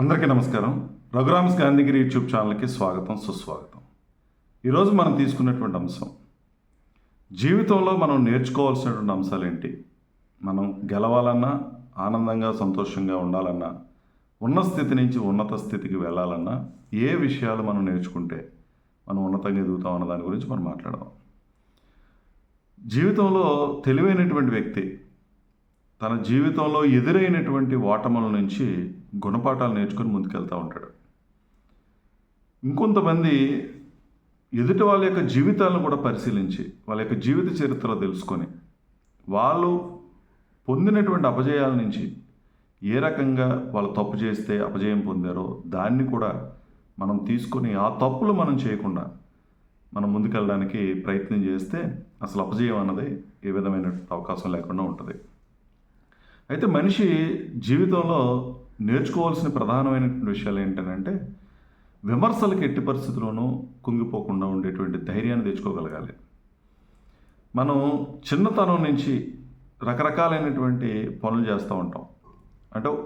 అందరికీ నమస్కారం. రఘురామ్స్ గాంధీగిరి యూట్యూబ్ ఛానల్కి స్వాగతం సుస్వాగతం. ఈరోజు మనం తీసుకున్నటువంటి అంశం జీవితంలో మనం నేర్చుకోవాల్సినటువంటి అంశాలు ఏంటి? మనం గెలవాలన్నా ఆనందంగా సంతోషంగా ఉండాలన్నా ఉన్న స్థితి నుంచి ఉన్నత స్థితికి వెళ్ళాలన్నా ఏ విషయాలు మనం నేర్చుకుంటే మనం ఉన్నతంగా ఎదుగుతాం అన్న దాని గురించి మనం మాట్లాడదాం. జీవితంలో తెలివైనటువంటి వ్యక్తి తన జీవితంలో ఎదురైనటువంటి ఓటముల నుంచి గుణపాఠాలు నేర్చుకుని ముందుకెళ్తూ ఉంటాడు. ఇంకొంతమంది ఎదుటి వాళ్ళ యొక్క జీవితాలను కూడా పరిశీలించి వాళ్ళ యొక్క జీవిత చరిత్ర తెలుసుకొని వాళ్ళు పొందినటువంటి అపజయాల నుంచి ఏ రకంగా వాళ్ళు తప్పు చేస్తే అపజయం పొందారో దాన్ని కూడా మనం తీసుకొని ఆ తప్పులు మనం చేయకుండా మనం ముందుకెళ్ళడానికి ప్రయత్నం చేస్తే అసలు అపజయం అన్నది ఏ విధమైన అవకాశం లేకుండా ఉంటుంది. అయితే మనిషి జీవితంలో నేర్చుకోవాల్సిన ప్రధానమైనటువంటి విషయాలు ఏంటంటే విమర్శలకు ఎట్టి పరిస్థితుల్లోనూ కుంగిపోకుండా ఉండేటువంటి ధైర్యాన్ని తెచ్చుకోగలగాలి. మనం చిన్నతనం నుంచి రకరకాలైనటువంటి పనులు చేస్తూ ఉంటాం. అంటే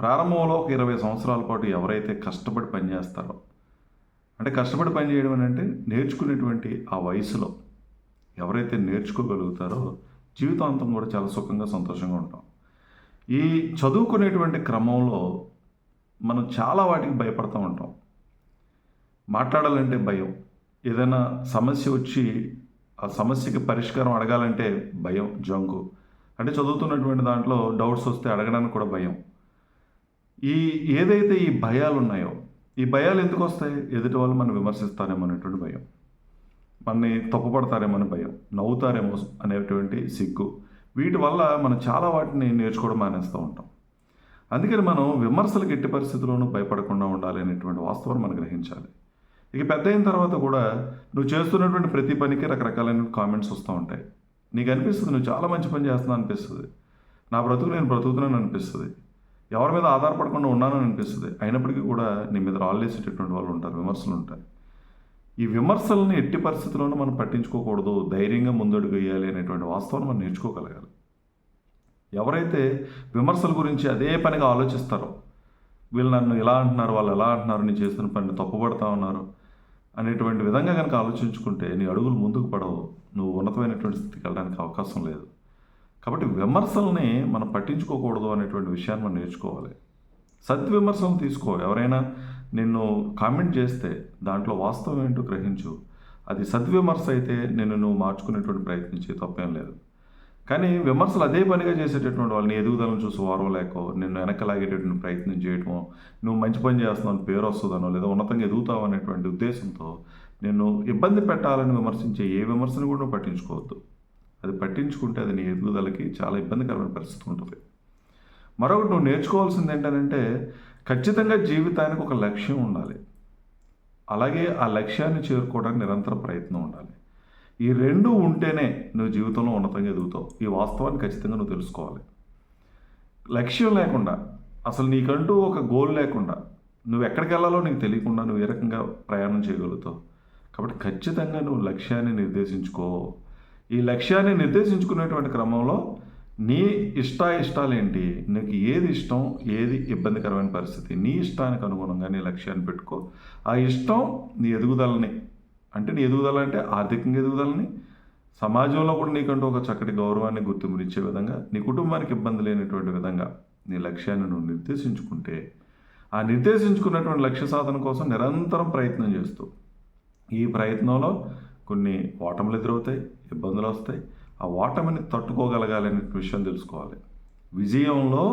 ప్రారంభంలో ఒక ఇరవై సంవత్సరాల పాటు ఎవరైతే కష్టపడి పనిచేస్తారో అంటే కష్టపడి పని చేయడం అని అంటే నేర్చుకునేటువంటి ఆ వయసులో ఎవరైతే నేర్చుకోగలుగుతారో జీవితాంతం కూడా చాలా సుఖంగా సంతోషంగా ఉంటాం. ఈ చదువుకునేటువంటి క్రమంలో మనం చాలా వాటికి భయపడుతూ ఉంటాం. మాట్లాడాలంటే భయం. ఏదైనా సమస్య వచ్చి ఆ సమస్యకి పరిష్కారం అడగాలంటే భయం జంకు. అంటే చదువుతున్నటువంటి దాంట్లో డౌట్స్ వస్తే అడగడానికి కూడా భయం. ఈ ఏదైతే ఈ భయాలు ఉన్నాయో ఈ భయాలు ఎందుకు వస్తాయి? ఎదుటి వాళ్ళు మనం విమర్శిస్తారేమో అనేటువంటి భయం. మనని తప్పుపడతారేమో అని భయం. నవ్వుతారేమో అనేటువంటి సిగ్గు. వీటి వల్ల మనం చాలా వాటిని నేర్చుకోవడం మానేస్తూ ఉంటాం. అందుకని మనం విమర్శలకు ఎట్టి పరిస్థితుల్లోనూ భయపడకుండా ఉండాలి అనేటువంటి వాస్తవం మనం గ్రహించాలి. ఇక పెద్ద అయిన తర్వాత కూడా నువ్వు చేస్తున్నటువంటి ప్రతి పనికి రకరకాలైన కామెంట్స్ వస్తూ ఉంటాయి. నీకు అనిపిస్తుంది నువ్వు చాలా మంచి పని చేస్తున్నా అనిపిస్తుంది. నా బ్రతుకు నేను బ్రతుకుతున్నాను అనిపిస్తుంది. ఎవరి మీద ఆధారపడకుండా ఉన్నానని అనిపిస్తుంది. అయినప్పటికీ కూడా నీ మీద రాళ్ళేసేటటువంటి వాళ్ళు ఉంటారు విమర్శలు ఉంటాయి. ఈ విమర్శల్ని ఎట్టి పరిస్థితుల్లోనూ మనం పట్టించుకోకూడదు. ధైర్యంగా ముందడుగు వేయాలి అనేటువంటి వాస్తవం మనం నేర్చుకోగలగాలి. ఎవరైతే విమర్శల గురించి అదే పనిగా ఆలోచిస్తారో వీళ్ళు నన్ను ఇలా అంటున్నారు వాళ్ళు ఎలా అంటున్నారు నేను చేసిన పని తప్పుపడతా ఉన్నారు అనేటువంటి విధంగా కనుక ఆలోచించుకుంటే నీ అడుగులు ముందుకు పడవు. నువ్వు ఉన్నతమైనటువంటి స్థితికి వెళ్ళడానికి అవకాశం లేదు. కాబట్టి విమర్శల్ని మనం పట్టించుకోకూడదు అనేటువంటి విషయాన్ని మనం నేర్చుకోవాలి. సద్విమర్శలను తీసుకో. ఎవరైనా నిన్ను కామెంట్ చేస్తే దాంట్లో వాస్తవం ఏంటో గ్రహించు. అది సద్విమర్శ అయితే నిన్ను నువ్వు మార్చుకునేటువంటి ప్రయత్నించే తప్పేం లేదు. కానీ విమర్శలు అదే పనిగా చేసేటటువంటి వాళ్ళని ఎదుగుదలను చూసి లేకో నిన్ను వెనకలాగేటటువంటి ప్రయత్నం చేయటమో నువ్వు మంచి పని చేస్తున్నావు పేరు వస్తుందనో లేదా ఉన్నతంగా ఎదుగుతావు అనేటువంటి ఉద్దేశంతో నిన్ను ఇబ్బంది పెట్టాలని విమర్శించే ఏ విమర్శను కూడా పట్టించుకోవద్దు. అది పట్టించుకుంటే అది నీ ఎదుగుదలకి చాలా ఇబ్బందికరమైన పరిస్థితి ఉంటుంది. మరొకటి నువ్వు నేర్చుకోవాల్సింది ఏంటంటే ఖచ్చితంగా జీవితానికి ఒక లక్ష్యం ఉండాలి. అలాగే ఆ లక్ష్యాన్ని చేరుకోవడానికి నిరంతర ప్రయత్నం ఉండాలి. ఈ రెండు ఉంటేనే నువ్వు జీవితంలో ఉన్నతంగా ఎదుగుతావు. ఈ వాస్తవాన్ని ఖచ్చితంగా నువ్వు తెలుసుకోవాలి. లక్ష్యం లేకుండా అసలు నీకంటూ ఒక గోల్ లేకుండా నువ్వు ఎక్కడికి వెళ్ళాలో నీకు తెలియకుండా నువ్వు ఏ రకంగా ప్రయాణం చేయగలుగుతావు. కాబట్టి ఖచ్చితంగా నువ్వు లక్ష్యాన్ని నిర్దేశించుకో. ఈ లక్ష్యాన్ని నిర్దేశించుకునేటువంటి క్రమంలో నీ ఇష్టాయిష్టాలు ఏంటి నీకు ఏది ఇష్టం ఏది ఇబ్బందికరమైన పరిస్థితి? నీ ఇష్టానికి అనుగుణంగా నీ లక్ష్యాన్ని పెట్టుకో. ఆ ఇష్టం నీ ఎదుగుదలని. అంటే నీ ఎదుగుదల అంటే ఆర్థికంగా ఎదుగుదలని. సమాజంలో కూడా నీకంటూ ఒక చక్కటి గౌరవాన్ని గుర్తింపునిచ్చే విధంగా నీ కుటుంబానికి ఇబ్బంది లేనటువంటి విధంగా నీ లక్ష్యాన్ని నువ్వు నిర్దేశించుకుంటే ఆ నిర్దేశించుకున్నటువంటి లక్ష్య సాధన కోసం నిరంతరం ప్రయత్నం చేస్తూ ఈ ప్రయత్నంలో కొన్ని ఓటములు ఎదురవుతాయి ఇబ్బందులు వస్తాయి. ఆ ఓటమిని తట్టుకోగలగాలనే విషయం తెలుసుకోవాలి. విజయంలో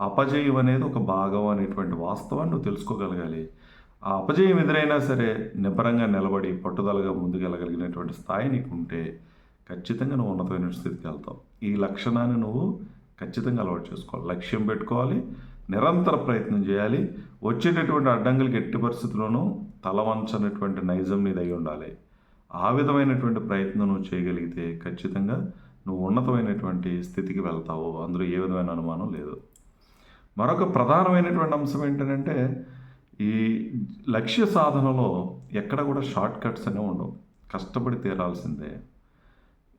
అపజయం అనేది ఒక భాగం అనేటువంటి వాస్తవాన్ని నువ్వు తెలుసుకోగలగాలి. ఆ అపజయం ఎదురైనా సరే నిబ్బరంగా నిలబడి పట్టుదలగా ముందుకెళ్ళగలిగినటువంటి స్థాయి నీకు ఉంటే ఖచ్చితంగా నువ్వు ఉన్నతమైన స్థితికి వెళ్తావు. ఈ లక్షణాన్ని నువ్వు ఖచ్చితంగా అలవాటు చేసుకోవాలి. లక్ష్యం పెట్టుకోవాలి. నిరంతర ప్రయత్నం చేయాలి. వచ్చేటటువంటి అడ్డంకులకి ఎట్టి పరిస్థితుల్లోనూ తలవంచనటువంటి నైజం మీద అయి ఉండాలి. ఆ విధమైనటువంటి ప్రయత్నం నువ్వు చేయగలిగితే ఖచ్చితంగా నువ్వు ఉన్నతమైనటువంటి స్థితికి వెళ్తావు. అందులో ఏ విధమైన అనుమానం లేదు. మరొక ప్రధానమైనటువంటి అంశం ఏంటంటే ఈ లక్ష్య సాధనలో ఎక్కడ కూడా షార్ట్ కట్స్ అనేవి ఉండవు. కష్టపడి తీరాల్సిందే.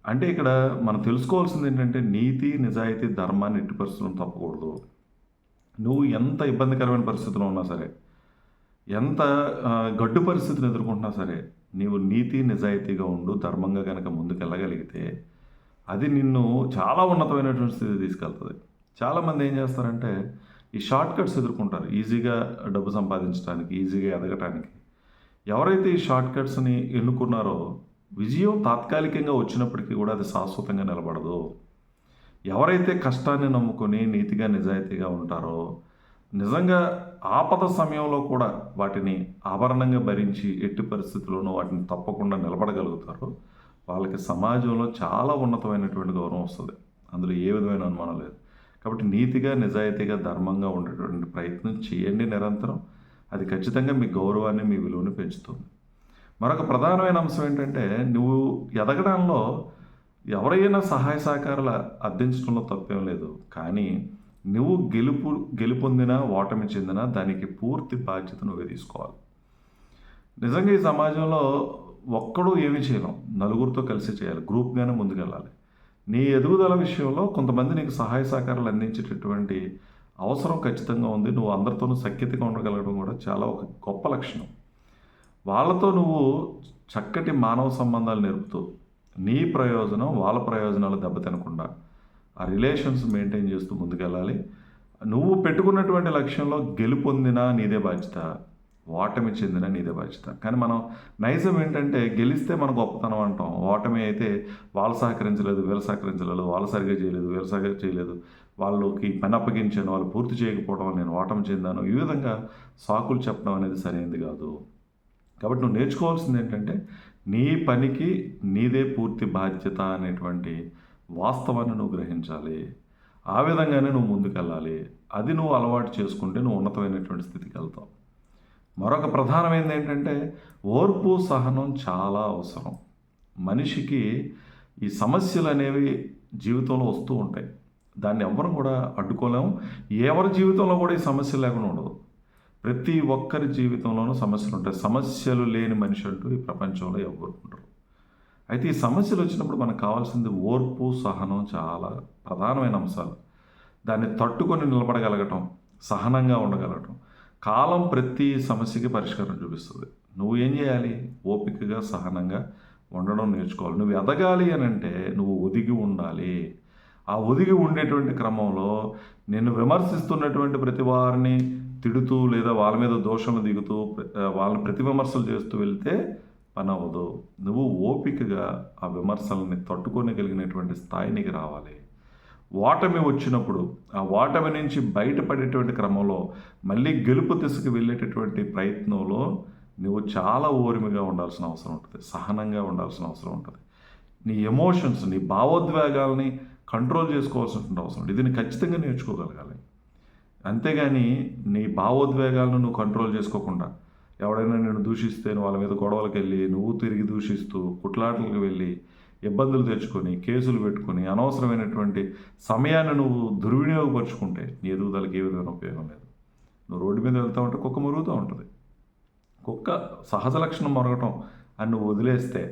అంటే ఇక్కడ మనం తెలుసుకోవాల్సింది ఏంటంటే నీతి నిజాయితీ ధర్మాన్ని ఎట్టి పరిస్థితులను తప్పకూడదు. నువ్వు ఎంత ఇబ్బందికరమైన పరిస్థితిలో ఉన్నా సరే ఎంత గడ్డు పరిస్థితిని ఎదుర్కొంటున్నా సరే నీవు నీతి నిజాయితీగా ఉండు ధర్మంగా కనుక ముందుకెళ్ళగలిగితే అది నిన్ను చాలా ఉన్నతమైనటువంటి స్థితి తీసుకెళ్తుంది. చాలామంది ఏం చేస్తారంటే ఈ షార్ట్ కట్స్ ఎదుర్కొంటారు. ఈజీగా డబ్బు సంపాదించడానికి ఈజీగా ఎదగటానికి. ఎవరైతే ఈ షార్ట్ కట్స్ని ఎన్నుకున్నారో విజయం తాత్కాలికంగా వచ్చినప్పటికీ కూడా అది శాశ్వతంగా నిలబడదు. ఎవరైతే కష్టాన్ని నమ్ముకొని నీతిగా నిజాయితీగా ఉంటారో నిజంగా ఆపద సమయంలో కూడా వాటిని ఆభరణంగా భరించి ఎట్టి పరిస్థితుల్లోనూ వాటిని తప్పకుండా నిలబడగలుగుతారో. వాళ్ళకి సమాజంలో చాలా ఉన్నతమైనటువంటి గౌరవం వస్తుంది. అందులో ఏ విధమైన అనుమానం లేదు. కాబట్టి నీతిగా నిజాయితీగా ధర్మంగా ఉండేటువంటి ప్రయత్నం చేయండి నిరంతరం. అది ఖచ్చితంగా మీ గౌరవాన్ని మీ విలువని పెంచుతుంది. మరొక ప్రధానమైన అంశం ఏంటంటే నువ్వు ఎదగడంలో ఎవరైనా సహాయ సహకారాలు అందించడంలో తప్పేం లేదు. కానీ నువ్వు గెలుపు గెలుపొందినా ఓటమి చెందినా దానికి పూర్తి బాధ్యత నువ్వే తీసుకోవాలి. నిజంగా ఈ సమాజంలో ఒక్కడు ఏమీ చేయలేం. నలుగురితో కలిసి చేయాలి. గ్రూప్గానే ముందుకెళ్ళాలి. నీ ఎదుగుదల విషయంలో కొంతమంది నీకు సహాయ సహకారాలు అందించేటటువంటి అవసరం ఖచ్చితంగా ఉంది. నువ్వు అందరితోనూ సఖ్యతగా ఉండగలగడం కూడా చాలా ఒక గొప్ప లక్షణం. వాళ్ళతో నువ్వు చక్కటి మానవ సంబంధాలు నేర్పుతూ నీ ప్రయోజనం వాళ్ళ ప్రయోజనాలు దెబ్బతినకుండా ఆ రిలేషన్స్ మెయింటైన్ చేస్తూ ముందుకెళ్ళాలి. నువ్వు పెట్టుకున్నటువంటి లక్ష్యంలో గెలుపొందినా నీదే బాధ్యత ఓటమి చెందిన నీదే బాధ్యత. కానీ మనం నైజం ఏంటంటే గెలిస్తే మనం గొప్పతనం అంటాం. ఓటమి అయితే వాళ్ళు సహకరించలేదు వీళ్ళు సహకరించలేదు వాళ్ళు సరిగ్గా చేయలేదు వీళ్ళు సరిగ్గా చేయలేదు. వాళ్ళకి పని అప్పగించాను వాళ్ళు పూర్తి చేయకపోవడం వల్ల నేను ఓటమి చెందాను. ఈ విధంగా సాకులు చెప్పడం అనేది సరైనది కాదు. కాబట్టి నువ్వు నేర్చుకోవాల్సింది ఏంటంటే నీ పనికి నీదే పూర్తి బాధ్యత అనేటువంటి వాస్తవాన్ని నువ్వు గ్రహించాలి. ఆ విధంగానే నువ్వు ముందుకెళ్ళాలి. అది నువ్వు అలవాటు చేసుకుంటే నువ్వు ఉన్నతమైనటువంటి స్థితికి వెళ్తావు. మరొక ప్రధానమైనది ఏంటంటే ఓర్పు సహనం చాలా అవసరం. మనిషికి ఈ సమస్యలు అనేవి జీవితంలో వస్తూ ఉంటాయి. దాన్ని ఎవ్వరం కూడా అడ్డుకోలేము. ఎవరి జీవితంలో కూడా ఈ సమస్యలు లేకుండా ఉండదు ప్రతి ఒక్కరి జీవితంలోనూ సమస్యలు ఉంటాయి. సమస్యలు లేని మనిషి అంటూ ఈ ప్రపంచంలో ఎవరు ఉండరు. అయితే ఈ సమస్యలు వచ్చినప్పుడు మనకు కావాల్సింది ఓర్పు సహనం చాలా ప్రధానమైన అంశాలు. దాన్ని తట్టుకొని నిలబడగలగటం సహనంగా ఉండగలగటం. కాలం ప్రతి సమస్యకి పరిష్కారం చూపిస్తుంది. నువ్వు ఏం చేయాలి? ఓపికగా సహనంగా ఉండడం నేర్చుకోవాలి. నువ్వు ఎదగాలి అని అంటే నువ్వు ఒదిగి ఉండాలి. ఆ ఒదిగి ఉండేటువంటి క్రమంలో నిన్ను విమర్శిస్తున్నటువంటి ప్రతి వారిని తిడుతూ లేదా వాళ్ళ మీద దోషం దిగుతూ వాళ్ళని ప్రతి విమర్శలు చేస్తూ వెళ్తే పని అవ్వదు నువ్వు ఓపికగా ఆ విమర్శల్ని తట్టుకోగలిగినటువంటి స్థాయినికి రావాలి. ఓటమి వచ్చినప్పుడు ఆ ఓటమి నుంచి బయటపడేటువంటి క్రమంలో మళ్ళీ గెలుపు దిశకు వెళ్ళేటటువంటి ప్రయత్నంలో నువ్వు చాలా ఓర్మిగా ఉండాల్సిన అవసరం ఉంటుంది. సహనంగా ఉండాల్సిన అవసరం ఉంటుంది. నీ ఎమోషన్స్ నీ భావోద్వేగాల్ని కంట్రోల్ చేసుకోవాల్సిన అవసరం ఉంటుంది. ఇది ఖచ్చితంగా నేర్చుకోగలగాలి. అంతేగాని నీ భావోద్వేగాలను నువ్వు కంట్రోల్ చేసుకోకుండా ఎవడైనా నేను దూషిస్తే వాళ్ళ మీద గొడవలకు వెళ్ళి నువ్వు తిరిగి దూషిస్తూ కుట్లాటలకు వెళ్ళి ఇబ్బందులు తెచ్చుకొని కేసులు పెట్టుకొని అనవసరమైనటువంటి సమయాన్ని నువ్వు దుర్వినియోగపరుచుకుంటే నీ ఎదుగుదలకి ఏ విధమైన ఉపయోగం లేదు. నువ్వు రోడ్డు మీద వెళ్తా ఉంటే కుక్క మురుగుతూ ఉంటుంది. కుక్క సహజ లక్షణం మరగటం అని నువ్వు వదిలేస్తే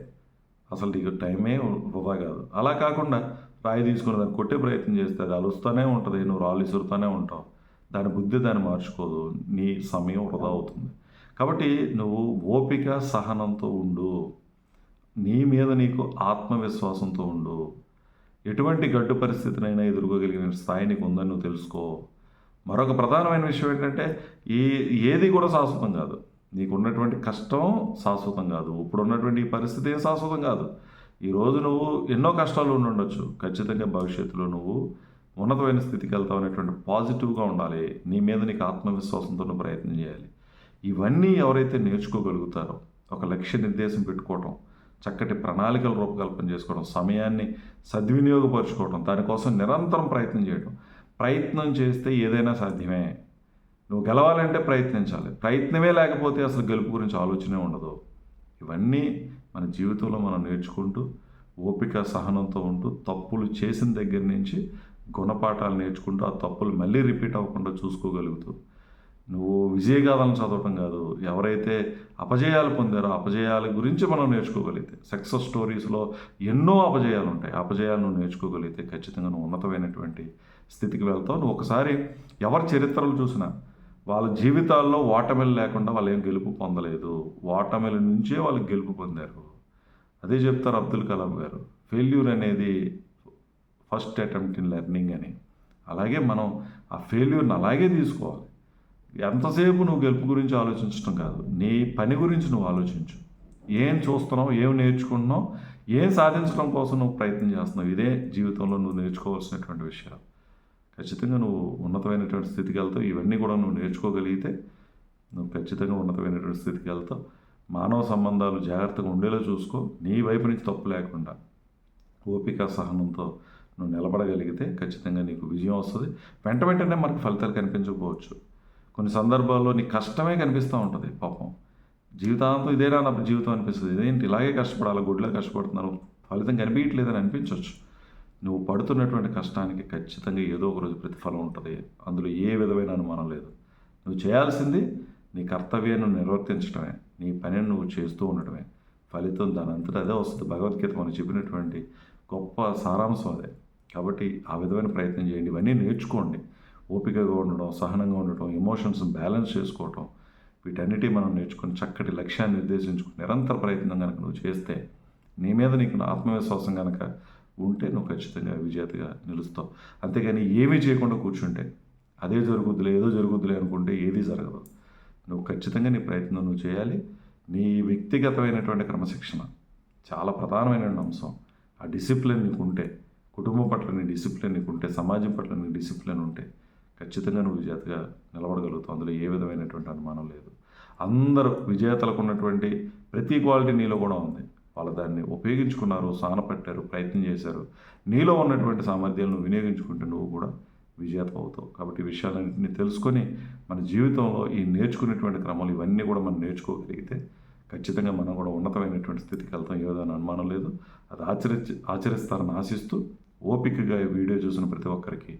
అసలు నీకు టైమే వృధా కాదు. అలా కాకుండా రాయి తీసుకుని దాన్ని కొట్టే ప్రయత్నం చేస్తే అది అలుస్తూనే ఉంటుంది. నువ్వు రాళ్ళు ఇసురుతూనే ఉంటావు. దాని బుద్ధి దాన్ని మార్చుకోదు. నీ సమయం వృధా అవుతుంది. కాబట్టి నువ్వు ఓపిక సహనంతో ఉండు. నీ మీద నీకు ఆత్మవిశ్వాసంతో ఉండు. ఎటువంటి గడ్డు పరిస్థితినైనా ఎదుర్కోగలిగిన స్థాయి నీకు ఉందని నువ్వు తెలుసుకో. మరొక ప్రధానమైన విషయం ఏంటంటే ఈ ఏది కూడా శాశ్వతం కాదు. నీకు ఉన్నటువంటి కష్టం శాశ్వతం కాదు. ఇప్పుడు ఉన్నటువంటి ఈ పరిస్థితి ఏం శాశ్వతం కాదు. ఈరోజు నువ్వు ఎన్నో కష్టాలు ఉండొచ్చు. ఖచ్చితంగా భవిష్యత్తులో నువ్వు ఉన్నతమైన స్థితికి వెళ్తావు అనేటువంటి పాజిటివ్గా ఉండాలి. నీ మీద నీకు ఆత్మవిశ్వాసంతో ప్రయత్నం చేయాలి. ఇవన్నీ ఎవరైతే నేర్చుకోగలుగుతారో ఒక లక్ష్య నిర్దేశం పెట్టుకోవటం చక్కటి ప్రణాళికలు రూపకల్పన చేసుకోవడం సమయాన్ని సద్వినియోగపరచుకోవడం దానికోసం నిరంతరం ప్రయత్నం చేయడం ప్రయత్నం చేస్తే ఏదైనా సాధ్యమే. నువ్వు గెలవాలంటే ప్రయత్నించాలి. ప్రయత్నమే లేకపోతే అసలు గెలుపు గురించి ఆలోచనే ఉండదు. ఇవన్నీ మన జీవితంలో మనం నేర్చుకుంటూ ఓపిక సహనంతో ఉంటూ తప్పులు చేసిన దగ్గర నుంచి గుణపాఠాలు నేర్చుకుంటూ ఆ తప్పులు మళ్ళీ రిపీట్ అవ్వకుండా చూసుకోగలుగుతూ నువ్వు విజయగాథలను చదవటం కాదు ఎవరైతే అపజయాలు పొందారో అపజయాల గురించి మనం నేర్చుకోగలిగితే సక్సెస్ స్టోరీస్లో ఎన్నో అపజయాలు ఉంటాయి. అపజయాలను అపజయాలు నేర్చుకోగలిగితే ఖచ్చితంగా నువ్వు ఉన్నతమైనటువంటి స్థితికి వెళ్తావు. నువ్వు ఒకసారి ఎవరి చరిత్రలు చూసినా వాళ్ళ జీవితాల్లో ఓటమిలు లేకుండా వాళ్ళు ఏం గెలుపు పొందలేదు. ఓటమిల నుంచే వాళ్ళు గెలుపు పొందారు. అదే చెప్తారు అబ్దుల్ కలాం గారు ఫెయిల్యూర్ అనేది ఫస్ట్ అటెంప్ట్ ఇన్ లెర్నింగ్ అని. అలాగే మనం ఆ ఫెయిల్యూర్ని అలాగే తీసుకోవాలి. ఎంతసేపు నువ్వు గెలుపు గురించి ఆలోచించడం కాదు. నీ పని గురించి నువ్వు ఆలోచించు. ఏం చూస్తున్నావు ఏం నేర్చుకుంటున్నావు ఏం సాధించడం కోసం నువ్వు ప్రయత్నం చేస్తున్నావు ఇదే జీవితంలో నువ్వు నేర్చుకోవాల్సినటువంటి విషయాలు. ఖచ్చితంగా నువ్వు ఉన్నతమైనటువంటి స్థితికి వెళ్తావు. ఇవన్నీ కూడా నువ్వు నేర్చుకోగలిగితే నువ్వు ఖచ్చితంగా ఉన్నతమైనటువంటి స్థితికి వెళ్తావు. మానవ సంబంధాలు జాగ్రత్తగా ఉండేలా చూసుకో. నీ వైపు నుంచి తప్పు లేకుండా ఓపిక సహనంతో నువ్వు నిలబడగలిగితే ఖచ్చితంగా నీకు విజయం వస్తుంది. వెంట వెంటనే మనకు ఫలితాలు కనిపించకపోవచ్చు. కొన్ని సందర్భాల్లో నీ కష్టమే కనిపిస్తూ ఉంటుంది పాపం. జీవితాంతం ఇదేనా నా జీవితం అనిపిస్తుంది. ఇదేంటి? ఇలాగే కష్టపడాలి? గుడ్లో కష్టపడుతున్నారు. ఫలితం కనిపించట్లేదని అనిపించవచ్చు నువ్వు పడుతున్నటువంటి కష్టానికి ఖచ్చితంగా ఏదో ఒకరోజు ప్రతిఫలం ఉంటుంది. అందులో ఏ విధమైన అనుమానం లేదు. నువ్వు చేయాల్సింది నీ కర్తవ్యాన్ని నిర్వర్తించడమే నీ పనిని నువ్వు చేస్తూ ఉండటమే. ఫలితం దాని అంతటా అదే వస్తుంది. భగవద్గీత మనం చెప్పినటువంటి గొప్ప సారాంశం అదే. కాబట్టి ఆ విధమైన ప్రయత్నం చేయండి. ఇవన్నీ నేర్చుకోండి. ఓపికగా ఉండడం సహనంగా ఉండటం ఎమోషన్స్ బ్యాలెన్స్ చేసుకోవటం వీటన్నిటి మనం నేర్చుకుని చక్కటి లక్ష్యాన్ని నిర్దేశించుకుని నిరంతర ప్రయత్నం కనుక నువ్వు చేస్తే నీ మీద నీకు ఆత్మవిశ్వాసం కనుక ఉంటే నువ్వు ఖచ్చితంగా విజేతగా నిలుస్తావు. అంతేగాని ఏమీ చేయకుండా కూర్చుంటే అదే జరుగుద్దులే ఏదో జరుగుద్దులే అనుకుంటే ఏది జరగదు. నువ్వు ఖచ్చితంగా నీ ప్రయత్నం నువ్వు చేయాలి. నీ వ్యక్తిగతమైనటువంటి క్రమశిక్షణ చాలా ప్రధానమైన అంశం. ఆ డిసిప్లిన్ నీకు ఉంటే కుటుంబం పట్ల నీ డిసిప్లిన్ నీకు ఉంటే సమాజం పట్ల నీ డిసిప్లిన్ ఉంటే ఖచ్చితంగా నువ్వు విజేతగా నిలబడగలుగుతావు. అందులో ఏ విధమైనటువంటి అనుమానం లేదు. అందరూ విజేతలకు ఉన్నటువంటి ప్రతి క్వాలిటీ నీలో కూడా ఉంది. వాళ్ళు దాన్ని ఉపయోగించుకున్నారు సానపట్టారు ప్రయత్నం చేశారు. నీలో ఉన్నటువంటి సామర్థ్యాలను వినియోగించుకుంటే నువ్వు కూడా విజేత అవుతావు. కాబట్టి విషయాలన్నింటినీ తెలుసుకొని మన జీవితంలో ఈ నేర్చుకునేటువంటి క్రమాలు ఇవన్నీ కూడా మనం నేర్చుకోగలిగితే ఖచ్చితంగా మనం కూడా ఉన్నతమైనటువంటి స్థితికి వెళ్తాం. ఏ అనుమానం లేదు. అది ఆచరించి ఆచరిస్తారని ఆశిస్తూ ఓపికగా వీడియో చూసిన ప్రతి ఒక్కరికి